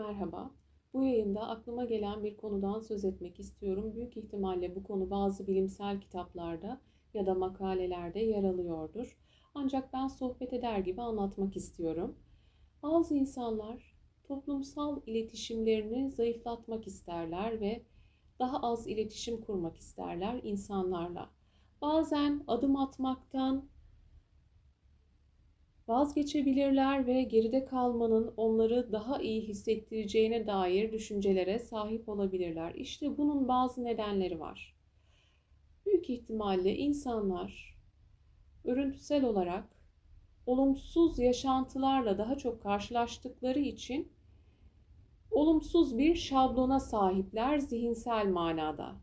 Merhaba. Bu yayında aklıma gelen bir konudan söz etmek istiyorum. Büyük ihtimalle bu konu bazı bilimsel kitaplarda ya da makalelerde yer alıyordur. Ancak ben sohbet eder gibi anlatmak istiyorum. Bazı insanlar toplumsal iletişimlerini zayıflatmak isterler ve daha az iletişim kurmak isterler insanlarla. Bazen adım atmaktan vazgeçebilirler ve geride kalmanın onları daha iyi hissettireceğine dair düşüncelere sahip olabilirler. İşte bunun bazı nedenleri var. Büyük ihtimalle insanlar örüntüsel olarak olumsuz yaşantılarla daha çok karşılaştıkları için olumsuz bir şablona sahipler zihinsel manada.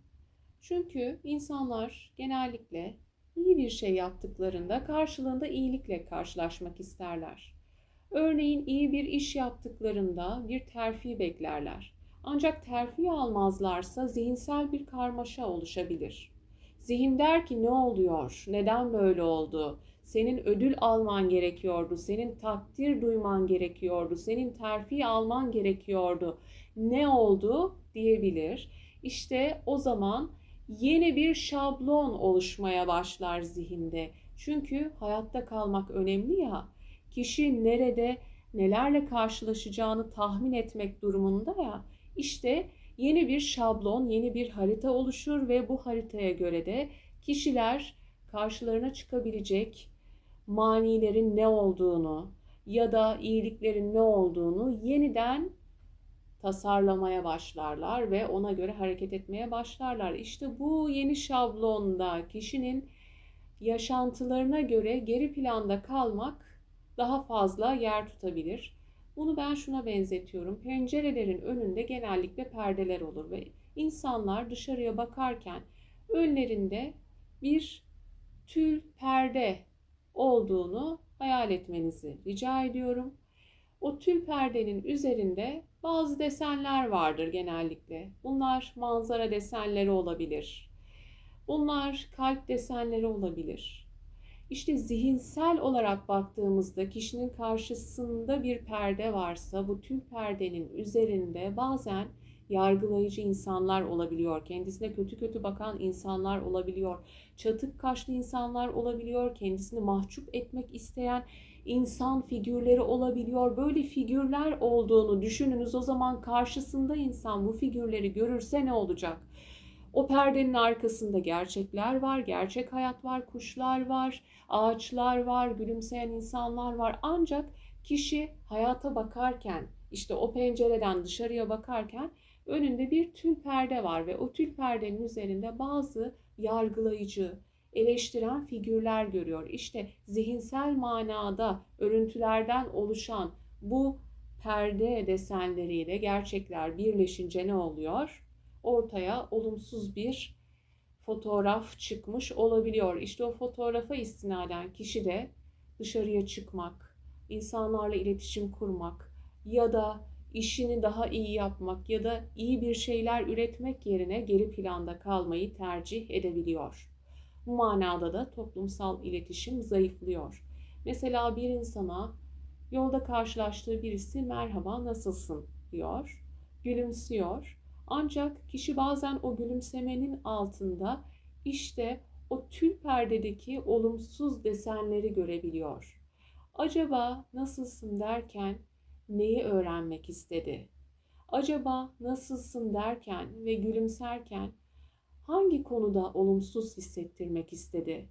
Çünkü insanlar genellikle iyi bir şey yaptıklarında karşılığında iyilikle karşılaşmak isterler. Örneğin iyi bir iş yaptıklarında bir terfi beklerler. Ancak terfi almazlarsa zihinsel bir karmaşa oluşabilir. Zihin der ki ne oluyor? Neden böyle oldu? Senin ödül alman gerekiyordu. Senin takdir duyman gerekiyordu. Senin terfi alman gerekiyordu. Ne oldu diyebilir. İşte o zaman yeni bir şablon oluşmaya başlar zihinde. Çünkü hayatta kalmak önemli ya. Kişi nerede nelerle karşılaşacağını tahmin etmek durumunda ya. İşte yeni bir şablon, yeni bir harita oluşur ve bu haritaya göre de kişiler karşılarına çıkabilecek manilerin ne olduğunu ya da iyiliklerin ne olduğunu yeniden tasarlamaya başlarlar ve ona göre hareket etmeye başlarlar. İşte bu yeni şablonda kişinin yaşantılarına göre geri planda kalmak daha fazla yer tutabilir. Bunu ben şuna benzetiyorum. Pencerelerin önünde genellikle perdeler olur ve insanlar dışarıya bakarken önlerinde bir tül perde olduğunu hayal etmenizi rica ediyorum. O tül perdenin üzerinde bazı desenler vardır genellikle. Bunlar manzara desenleri olabilir. Bunlar kalp desenleri olabilir. İşte zihinsel olarak baktığımızda kişinin karşısında bir perde varsa bu tül perdenin üzerinde bazen yargılayıcı insanlar olabiliyor. Kendisine kötü kötü bakan insanlar olabiliyor. Çatık kaşlı insanlar olabiliyor. Kendisini mahcup etmek isteyen insan figürleri olabiliyor. Böyle figürler olduğunu düşününüz. O zaman karşısında insan bu figürleri görürse ne olacak? O perdenin arkasında gerçekler var, gerçek hayat var, kuşlar var, ağaçlar var, gülümseyen insanlar var. Ancak kişi hayata bakarken, işte o pencereden dışarıya bakarken önünde bir tül perde var ve o tül perdenin üzerinde bazı yargılayıcı, eleştiren figürler görüyor. İşte zihinsel manada örüntülerden oluşan bu perde desenleriyle gerçekler birleşince ne oluyor? Ortaya olumsuz bir fotoğraf çıkmış olabiliyor. İşte o fotoğrafa istinaden kişi de dışarıya çıkmak, insanlarla iletişim kurmak ya da işini daha iyi yapmak ya da iyi bir şeyler üretmek yerine geri planda kalmayı tercih edebiliyor. Bu manada da toplumsal iletişim zayıflıyor. Mesela bir insana yolda karşılaştığı birisi merhaba nasılsın diyor, gülümsüyor. Ancak kişi bazen o gülümsemenin altında işte o tül perdedeki olumsuz desenleri görebiliyor. Acaba nasılsın derken neyi öğrenmek istedi? Acaba nasılsın derken ve gülümserken hangi konuda olumsuz hissettirmek istedi?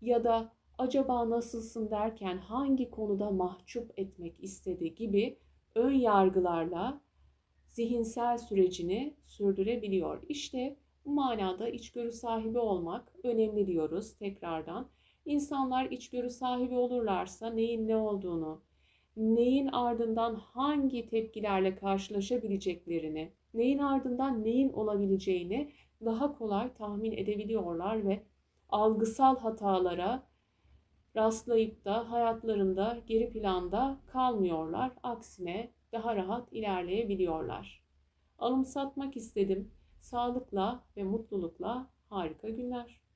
Ya da acaba nasılsın derken hangi konuda mahcup etmek istedi gibi ön yargılarla zihinsel sürecini sürdürebiliyor. İşte bu manada içgörü sahibi olmak önemli diyoruz tekrardan. İnsanlar içgörü sahibi olurlarsa neyin ne olduğunu, neyin ardından hangi tepkilerle karşılaşabileceklerini, neyin ardından neyin olabileceğini daha kolay tahmin edebiliyorlar ve algısal hatalara rastlayıp da hayatlarında geri planda kalmıyorlar. Aksine daha rahat ilerleyebiliyorlar. Alımsatmak istedim. Sağlıkla ve mutlulukla harika günler.